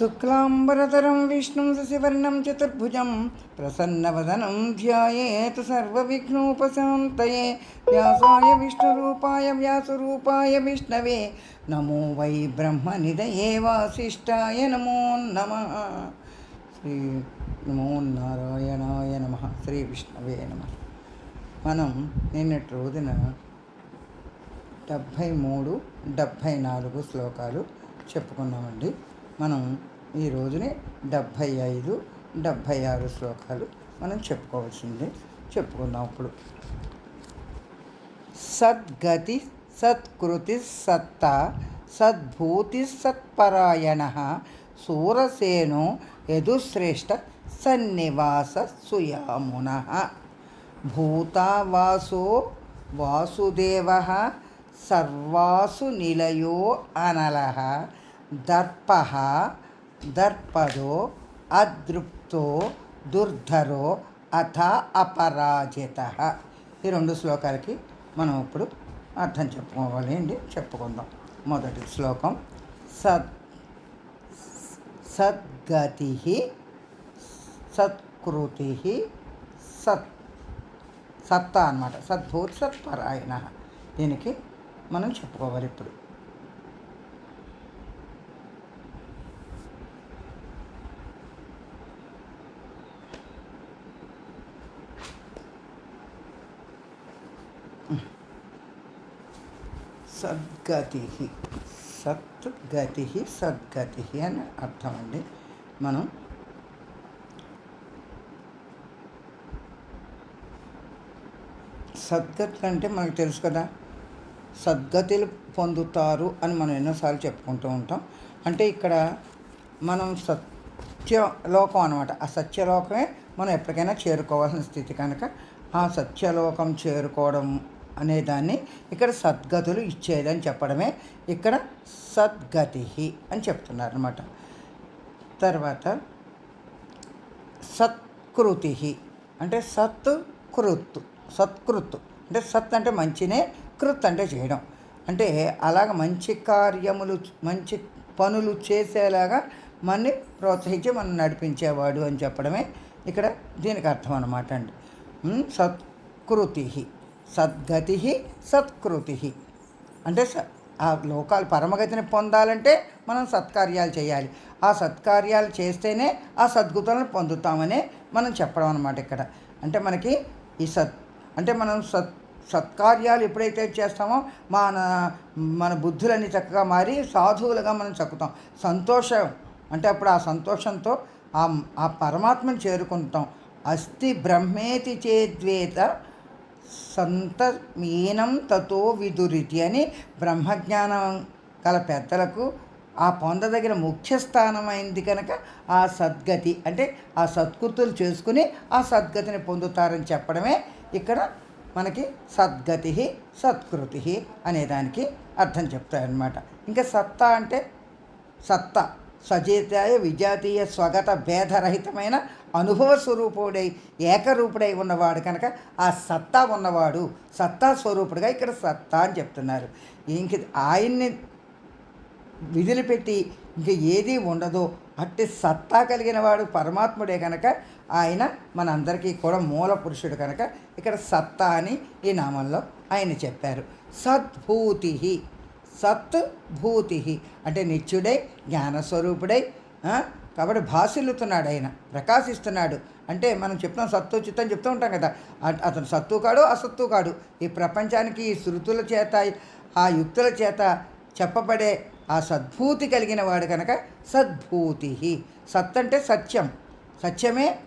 శుక్లాంబరతరం విష్ణుం శశివర్ణం చతుర్భుజం ప్రసన్నవదనం ధ్యాయేత్ సర్వవిఘ్నోపశాంతయే. వ్యాసాయ విష్ణురూపాయ వ్యాసరూపాయ విష్ణవే. నమో వై బ్రహ్మనిదయే వాసిష్టాయ నమో నమ. శ్రీ నమో నారాయణాయ నమ. శ్రీ విష్ణవే నమ. మనం నిన్నటి రోజున డెబ్భై మూడు డెబ్భై నాలుగు శ్లోకాలు చెప్పుకున్నామండి. మనం ఈ రోజుని డెబ్భై ఐదు డెబ్భై ఆరు శ్లోకాలు మనం చెప్పుకోవాల్సిందే. చెప్పుకుందాం ఇప్పుడు. సద్గతి సత్కృతి సత్తా సద్భూతి సత్పరాయణ సూరసేనో యదుశ్రేష్ఠ సన్నివాస సుయామున. భూతావాసో వాసుదేవ సర్వాసు నిలయో అనల దర్ప దర్పదో అదృప్తో దుర్ధరో అథ అపరాజిత. ఈ రెండు శ్లోకాలకి మనం ఇప్పుడు అర్థం చెప్పుకోవాలి అండి చెప్పుకుందాం. మొదటి శ్లోకం సద్ సద్గతి సత్కృతి సత్ సత్తా అనమాట సద్భూత్ సత్పరాయణ. దీనికి మనం చెప్పుకోవాలి ఇప్పుడు. సద్గతి. సత్గతి సద్గతి అని అర్థం అండి మనం సద్గతి అంటే మనకు తెలుసు కదా. సద్గతులు పొందుతారు అని మనం ఎన్నోసార్లు చెప్పుకుంటూ ఉంటాం. అంటే ఇక్కడ మనం సత్యలోకం అనమాట ఆ సత్యలోకమే మనం ఎప్పటికైనా చేరుకోవాల్సిన స్థితి కనుక ఆ సత్యలోకం చేరుకోవడం అనేదాన్ని ఇక్కడ సద్గతులు ఇచ్చేదని చెప్పడమే ఇక్కడ సద్గతి అని చెప్తున్నారు అనమాట తర్వాత సత్కృతి అంటే సత్ కృత్ సత్కృత్ అంటే సత్ అంటే మంచినే కృత్ అంటే చేయడం. అంటే అలాగ మంచి కార్యములు మంచి పనులు చేసేలాగా మనని ప్రోత్సహించి మనం నడిపించేవాడు అని చెప్పడమే ఇక్కడ దీనికి అర్థం అనమాట అండి. సత్కృతి సద్గతి సత్కృతి. అంటే స- ఆ లోకాలు పరమగతిని పొందాలంటే మనం సత్కార్యాలు చేయాలి. ఆ సత్కార్యాలు చేస్తేనే ఆ సద్గుతులను పొందుతామనే మనం చెప్పడం అనమాట ఇక్కడ. అంటే మనకి ఈ సత్ అంటే మనం సత్ సత్కార్యాలు ఎప్పుడైతే చేస్తామో మన మన బుద్ధులన్నీ చక్కగా మారి సాధువులుగా మనం చక్కుతాం. సంతోషం అంటే అప్పుడు ఆ సంతోషంతో ఆ ఆ పరమాత్మను చేరుకుంటాం. అస్థి బ్రహ్మేతి చేద్వేత సంత మీనం తతో విదురితి అని బ్రహ్మజ్ఞానం గల పెద్దలకు ఆ పొందదగిన ముఖ్య స్థానమైంది కనుక ఆ సద్గతి. అంటే ఆ సత్కృతులు చేసుకుని ఆ సద్గతిని పొందుతారని చెప్పడమే ఇక్కడ మనకి సద్గతి సత్కృతి అనేదానికి అర్థం చెప్తాయన్నమాట ఇంకా సత్తా అంటే సత్తా. స్వజీతాయ విజాతీయ స్వగత భేదరహితమైన అనుభవ స్వరూపుడై ఏకరూపుడై ఉన్నవాడు కనుక ఆ సత్తా ఉన్నవాడు సత్తా స్వరూపుడుగా ఇక్కడ సత్తా అని చెప్తున్నారు. ఇంక ఆయన్ని విధులుపెట్టి ఇంక ఏది ఉండదో అట్టి సత్తా కలిగిన వాడు పరమాత్ముడే కనుక ఆయన మనందరికీ కూడా మూల పురుషుడు కనుక ఇక్కడ సత్తా అని ఈ నామంలో ఆయన చెప్పారు. సద్భూతి సత్ భూతి అంటే నిత్యుడై జ్ఞానస్వరూపుడై కాబట్టి భాసిల్లుతున్నాడు ఆయన ప్రకాశిస్తున్నాడు. అంటే మనం చెప్తాం సత్తు చిత్తం చెప్తూ ఉంటాం కదా. అతను సత్తు కాడు అసత్తు కాడు. ఈ ప్రపంచానికి ఈ శృతుల చేత ఆ యుక్తుల చేత చెప్పబడే ఆ సద్భూతి కలిగిన వాడు కనుక సద్భూతి సత్ అంటే సత్యం. సత్యమే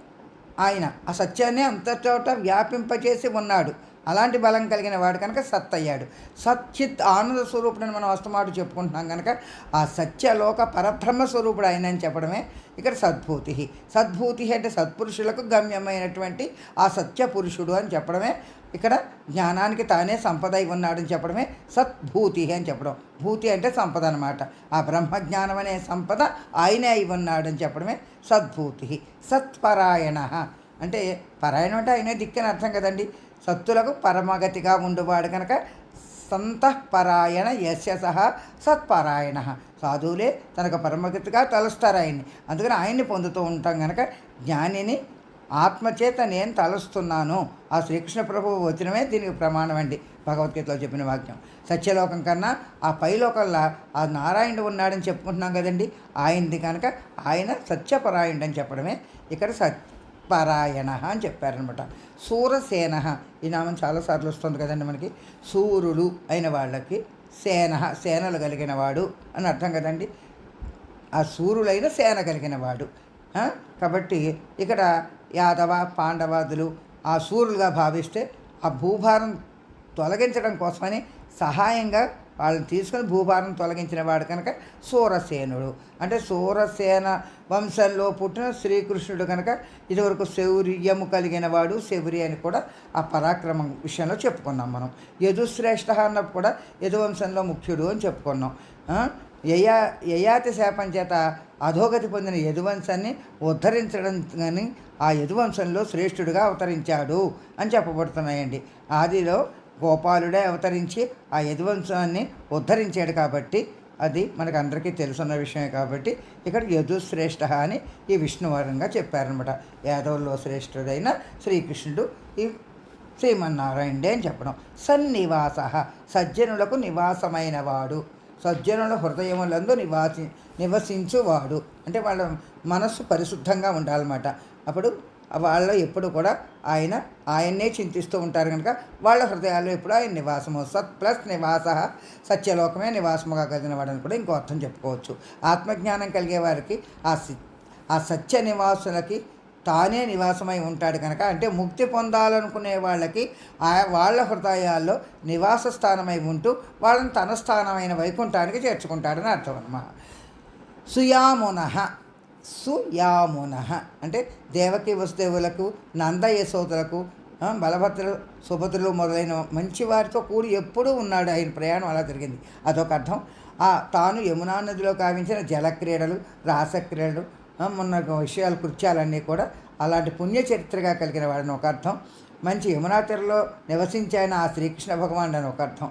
ఆయన. ఆ సత్యాన్ని అంతచోట వ్యాపింపచేసి ఉన్నాడు. అలాంటి బలం కలిగిన వాడు కనుక సత్ అయ్యాడు సచ్చిత్ ఆనంద స్వరూపుడని మనం వస్తమాటు చెప్పుకుంటున్నాం కనుక ఆ సత్యలోక పరబ్రహ్మ స్వరూపుడు ఆయన అని చెప్పడమే ఇక్కడ సద్భూతి. సద్భూతి అంటే సత్పురుషులకు గమ్యమైనటువంటి ఆ సత్య పురుషుడు అని చెప్పడమే ఇక్కడ జ్ఞానానికి తానే సంపద అయి ఉన్నాడని చెప్పడమే సద్భూతి అని చెప్పడం. భూతి అంటే సంపద అనమాట ఆ బ్రహ్మజ్ఞానం అనే సంపద ఆయనే అయి ఉన్నాడని చెప్పడమే సద్భూతి. సత్పరాయణ. అంటే పరాయణం అంటే ఆయనే దిక్కని అర్థం కదండి. సత్తులకు పరమగతిగా ఉండువాడు కనుక సంతఃపరాయణ యస్య సహ సత్పరాయణ. సాధువులే తనకు పరమగతిగా తలుస్తారు ఆయన్ని. అందుకని ఆయన్ని పొందుతూ ఉంటాం కనుక జ్ఞానిని ఆత్మచేత నేను తలుస్తున్నాను? ఆ శ్రీకృష్ణ ప్రభువు వచనమే దీనికి ప్రమాణం అండి భగవద్గీతలో చెప్పిన వాక్యం. సత్యలోకం కన్నా ఆ పైలోకంలో ఆ నారాయణుడు ఉన్నాడని చెప్పుకుంటున్నాం కదండి. ఆయనది కనుక ఆయన సత్యపరాయణుడు అని చెప్పడమే. ఇక్కడ పరాయణ అని చెప్పారనమాట సూరసేన ఈ నామం చాలాసార్లు వస్తుంది కదండి మనకి. సూర్యులు అయిన వాళ్ళకి సేన సేనలు కలిగిన వాడు అని అర్థం కదండి. ఆ సూర్యుడైన సేన కలిగిన వాడు. కాబట్టి ఇక్కడ యాదవ పాండవాదులు ఆ సూర్యులుగా భావిస్తే ఆ భూభారం తొలగించడం కోసమని సహాయంగా వాళ్ళని తీసుకొని భూభారం తొలగించిన వాడు కనుక సూరసేనుడు. అంటే సూరసేన వంశంలో పుట్టిన శ్రీకృష్ణుడు కనుక ఇదివరకు శౌర్యము కలిగిన వాడు శౌరి అని కూడా ఆ పరాక్రమం విషయంలో చెప్పుకున్నాం మనం. యదుశ్రేష్ఠ అన్నప్పుడు కూడా యదువంశంలో ముఖ్యుడు అని చెప్పుకున్నాం. యయా యయాతి శాపం చేత అధోగతి పొందిన యదువంశాన్ని ఉద్ధరించడం కానీ ఆ యదువంశంలో శ్రేష్ఠుడిగా అవతరించాడు అని చెప్పబడుతున్నాయండి. ఆదిలో గోపాలుడే అవతరించి ఆ యదువంశాన్ని ఉద్ధరించాడు కాబట్టి అది మనకు అందరికీ తెలుసున్న విషయమే కాబట్టి ఇక్కడ యదుశ్రేష్ఠ అని ఈ విష్ణువరంగా చెప్పారనమాట యాదవుల్లో శ్రేష్ఠుడైన శ్రీకృష్ణుడు ఈ శ్రీమన్నారాయణుడే అని చెప్పడం. సన్నివాస సజ్జనులకు నివాసమైన వాడు సజ్జనుల హృదయములందు నివాసి నివసించువాడు. అంటే వాళ్ళ మనస్సు పరిశుద్ధంగా ఉండాలన్నమాట. అప్పుడు వాళ్ళ ఎప్పుడు కూడా ఆయన ఆయన్నే చింతిస్తూ ఉంటారు కనుక వాళ్ళ హృదయాల్లో ఎప్పుడు ఆయన నివాసము. సత్ ప్లస్ నివాస సత్యలోకమే నివాసముగా కలిగిన వాడని కూడా ఇంకో అర్థం చెప్పుకోవచ్చు. ఆత్మజ్ఞానం కలిగే వారికి ఆ సి ఆ సత్య నివాసులకి తానే నివాసమై ఉంటాడు కనుక అంటే ముక్తి పొందాలనుకునే వాళ్ళకి ఆ వాళ్ళ హృదయాల్లో నివాస స్థానమై ఉంటూ వాళ్ళని తన స్థానమైన వైకుంఠానికి చేర్చుకుంటాడని అర్థం అన్నమాట. సుయామున సుయామున. అంటే దేవకీ వసుదేవులకు నంద యశోదలకు బలభద్రులు సుభద్రులు మొదలైన మంచి వారితో కూడి ఎప్పుడూ ఉన్నాడు ఆయన ప్రయాణం అలా జరిగింది. అదొక అర్థం. ఆ తాను యమునా నదిలో కావించిన జలక్రీడలు రాసక్రీడలు మొన్న విషయాలు కృత్యాలన్నీ కూడా అలాంటి పుణ్య చరిత్రగా కలిగిన వాడని ఒక అర్థం. మంచి యమునా తీరలో నివసించాయన ఆ శ్రీకృష్ణ భగవానుడు అని ఒక అర్థం.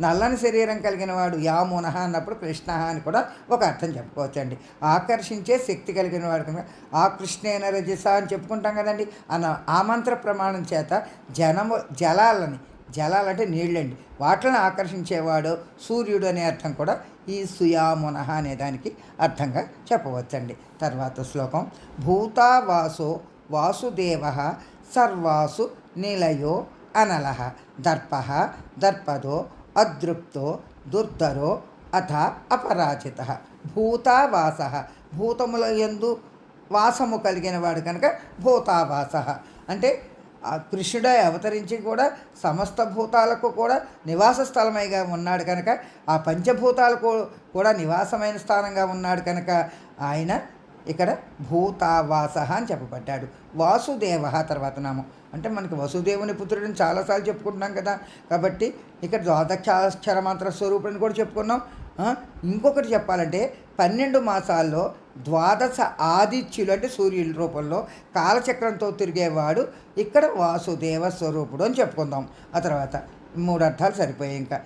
నల్లని శరీరం కలిగిన వాడు యామునహ అన్నప్పుడు కృష్ణ అని కూడా ఒక అర్థం చెప్పుకోవచ్చండి. ఆకర్షించే శక్తి కలిగిన వాడు కనుక ఆ కృష్ణేన రజస అని చెప్పుకుంటాం కదండి. అన్న ఆ మంత్ర ప్రమాణం చేత జనము జలాలని జలాలంటే నీళ్ళండి. వాటిని ఆకర్షించేవాడు సూర్యుడు అనే అర్థం కూడా ఈ సుయామున అనే దానికి అర్థంగా చెప్పవచ్చండి. తర్వాత శ్లోకం భూతావాసో వాసుదేవ సర్వాసు నిలయో అనల దర్ప దర్పదో అదృప్తో దుర్ధరో అథ అపరాజిత భూతావాస. భూతముల యందు వాసము కలిగిన వాడు కనుక భూతావాస. అంటే ఆ కృష్ణుడే అవతరించి కూడా సమస్త భూతాలకు కూడా నివాస స్థలమైగా ఉన్నాడు కనుక ఆ పంచభూతాలకు కూడా నివాసమైన స్థానంగా ఉన్నాడు కనుక ఆయన ఇక్కడ భూతావాస అని చెప్పబడ్డాడు. వాసుదేవ తర్వాత నామం. అంటే మనకి వసుదేవుని పుత్రుడిని చాలాసార్లు చెప్పుకుంటున్నాం కదా. కాబట్టి ఇక్కడ ద్వాదక్షాక్షర మంత్ర స్వరూపుడిని కూడా చెప్పుకున్నాం. ఇంకొకటి చెప్పాలంటే పన్నెండు మాసాల్లో ద్వాదశ ఆదిత్యులు అంటే సూర్యుల రూపంలో కాలచక్రంతో తిరిగేవాడు ఇక్కడ వాసుదేవ స్వరూపుడు అని చెప్పుకుందాం. ఆ తర్వాత మూడు అర్థాలు సరిపోయాయి ఇంకా.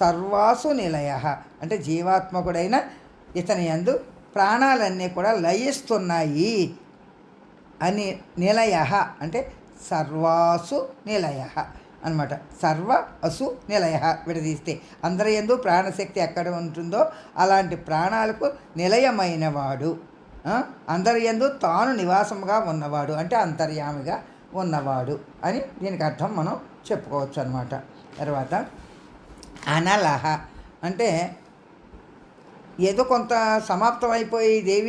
సర్వాసు నిలయ అంటే జీవాత్మకుడైన ఇతని యందు ప్రాణాలన్నీ కూడా లయిస్తున్నాయి అని నిలయ అంటే సర్వాసు నిలయ అనమాట సర్వ అసు నిలయ విడదీస్తే అందరి ఎందు ప్రాణశక్తి ఎక్కడ ఉంటుందో అలాంటి ప్రాణాలకు నిలయమైనవాడు అందరి ఎందు తాను నివాసముగా ఉన్నవాడు అంటే అంతర్యామిగా ఉన్నవాడు అని దీనికి అర్థం మనం చెప్పుకోవచ్చు అనమాట తర్వాత అనలహ అంటే ఏదో కొంత సమాప్తం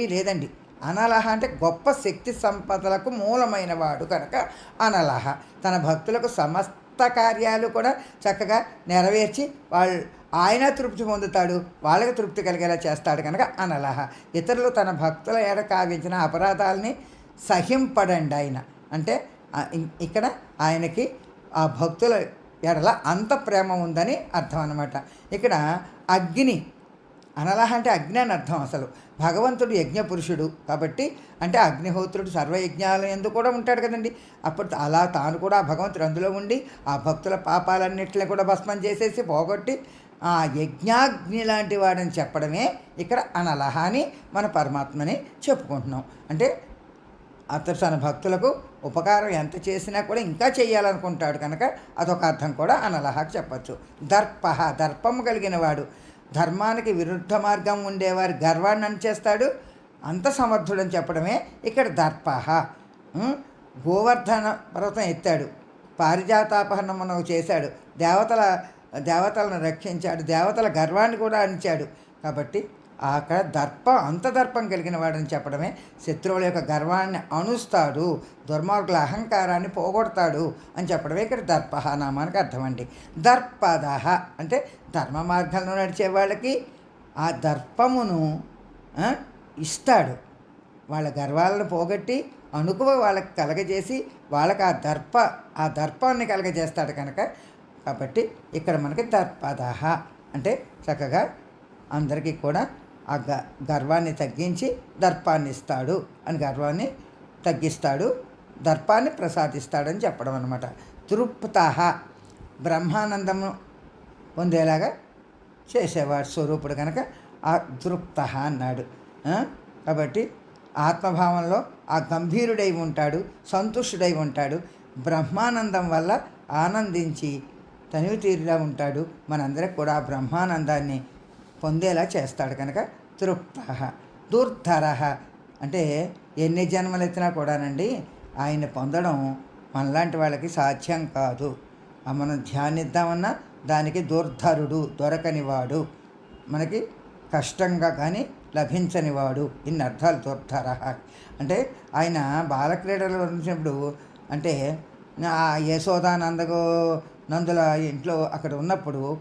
లేదండి. అనలహ అంటే గొప్ప శక్తి సంపదలకు మూలమైన వాడు కనుక అనలహ. తన భక్తులకు సమస్త కార్యాలు కూడా చక్కగా నెరవేర్చి వాళ్ళు ఆయన తృప్తి పొందుతాడు. వాళ్ళకి తృప్తి కలిగేలా చేస్తాడు కనుక అనలహ. ఇతరులు తన భక్తుల ఎడ కావించిన అపరాధాలని సహింపడండి ఆయన. అంటే ఇక్కడ ఆయనకి ఆ భక్తుల ఎడల అంత ప్రేమ ఉందని అర్థం అనమాట ఇక్కడ అగ్ని అనలహ అంటే అగ్ని అని అర్థం అసలు. భగవంతుడు యజ్ఞ పురుషుడు కాబట్టి అంటే అగ్నిహోత్రుడు సర్వయజ్ఞాలు ఎందుకు కూడా ఉంటాడు కదండి. అప్పుడు అలా తాను కూడా భగవంతుడు అందులో ఉండి ఆ భక్తుల పాపాలన్నింటినీ కూడా భస్మం చేసేసి పోగొట్టి ఆ యజ్ఞాగ్ని లాంటి వాడని చెప్పడమే ఇక్కడ అనలహ అని మన పరమాత్మని చెప్పుకుంటున్నాం. అంటే అతడు తన భక్తులకు ఉపకారం ఎంత చేసినా కూడా ఇంకా చేయాలనుకుంటాడు కనుక అదొక అర్థం కూడా అనలహకు చెప్పచ్చు. దర్ప దర్పము కలిగిన వాడు. ధర్మానికి విరుద్ధ మార్గం ఉండేవారి గర్వాన్ని అంచేస్తాడు అంత సమర్థుడని చెప్పడమే ఇక్కడ దర్పాహ. గోవర్ధన పర్వతం ఎత్తాడు. పారిజాతాపహరణమును చేశాడు. దేవతల దేవతలను రక్షించాడు. దేవతల గర్వాన్ని కూడా అంచాడు కాబట్టి అక్కడ దర్ప అంత దర్పం కలిగిన వాడని చెప్పడమే శత్రువుల యొక్క గర్వాన్ని అణుస్తాడు దుర్మార్గుల అహంకారాన్ని పోగొడతాడు అని చెప్పడమే ఇక్కడ దర్ప నామానికి అర్థమండి. దర్పదహ అంటే ధర్మ మార్గంలో నడిచే వాళ్ళకి ఆ దర్పమును ఇస్తాడు. వాళ్ళ గర్వాలను పోగొట్టి అణుకువ వాళ్ళకి కలగజేసి వాళ్ళకి ఆ దర్ప ఆ దర్పాన్ని కలగజేస్తాడు కనుక కాబట్టి ఇక్కడ మనకి దర్పదహ అంటే చక్కగా అందరికీ కూడా ఆ గ గర్వాన్ని తగ్గించి దర్పాన్ని ఇస్తాడు అని గర్వాన్ని తగ్గిస్తాడు. దర్పాన్ని ప్రసాదిస్తాడని చెప్పడం అనమాట తృప్త బ్రహ్మానందము పొందేలాగా చేసేవాడు స్వరూపుడు కనుక ఆ తృప్త అన్నాడు. కాబట్టి ఆత్మభావంలో ఆ గంభీరుడై ఉంటాడు సంతుష్టుడై ఉంటాడు. బ్రహ్మానందం వల్ల ఆనందించి తనివి ఉంటాడు. మనందరికి కూడా ఆ బ్రహ్మానందాన్ని పొందేలా చేస్తాడు కనుక తృప్త దుర్ధర. అంటే ఎన్ని జన్మలు ఎత్తినా కూడానండి ఆయన పొందడం మనలాంటి వాళ్ళకి సాధ్యం కాదు. మనం ధ్యానిద్దామన్నా దానికి దుర్ధరుడు దొరకనివాడు. మనకి కష్టంగా కానీ లభించనివాడు. ఇన్ని అర్థాలు దుర్ధర. అంటే ఆయన బాలక్రీడలు వర్ణించినప్పుడు అంటే ఆ యశోదానందగో నందుల ఇంట్లో అక్కడ ఉన్నప్పుడు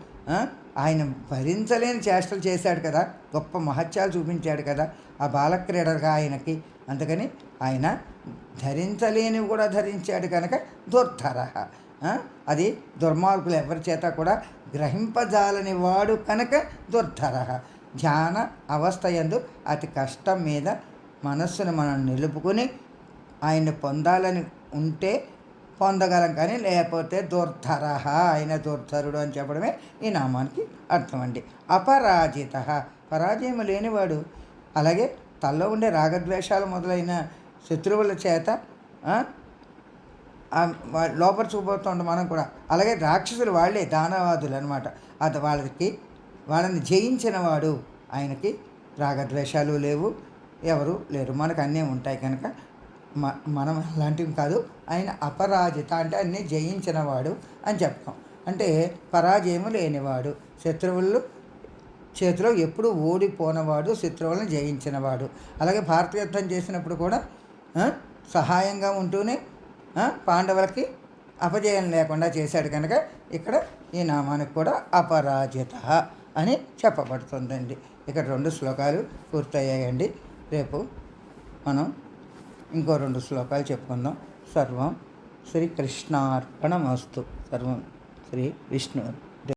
ఆయన భరించలేని చేష్టలు చేశాడు కదా గొప్ప మహత్యాలు చూపించాడు కదా ఆ బాలక్రీడగా ఆయనకి. అందుకని ఆయన ధరించలేనివి కూడా ధరించాడు కనుక దుర్ధర అది దుర్మార్గులు ఎవరి చేత కూడా గ్రహింపజాలని వాడు కనుక దుర్ధర ధ్యాన అవస్థ యందు అతి కష్టం మీద మనస్సును మనం నిలుపుకొని ఆయన్ని పొందాలని ఉంటే పొందగలం కానీ లేకపోతే దుర్ధర. ఆయన దుర్ధరుడు అని చెప్పడమే ఈ నామానికి అర్థం అండి అపరాజిత. పరాజయం లేనివాడు. అలాగే తల్లో ఉండే రాగద్వేషాలు మొదలైన శత్రువుల చేత ఆ, లోపల మనం కూడా. అలాగే రాక్షసులు వాళ్ళే దానవాదులు అనమాట అది వాళ్ళకి వాళ్ళని జయించిన వాడు. ఆయనకి రాగద్వేషాలు లేవు ఎవరు లేరు. మనకు అన్నీ ఉంటాయి కనుక మ మనం అలాంటివి కాదు. ఆయన అపరాజిత అంటే అన్ని జయించినవాడు అని చెప్తాం. అంటే పరాజయము లేనివాడు. శత్రువులు చేతిలో ఎప్పుడు ఓడిపోనవాడు శత్రువులను జయించినవాడు. అలాగే భారత యుద్ధం చేసినప్పుడు కూడా సహాయంగా ఉంటూనే పాండవులకి అపజయం లేకుండా చేశాడు కనుక ఇక్కడ ఈ నామానికి కూడా అపరాజిత అని చెప్పబడుతుందండి. ఇక్కడ రెండు శ్లోకాలు పూర్తయ్యాయండి. రేపు మనం ఇంకో రెండు శ్లోకాలు చెప్పుకుందాం. సర్వం శ్రీకృష్ణార్పణమస్తు. సర్వం శ్రీ విష్ణు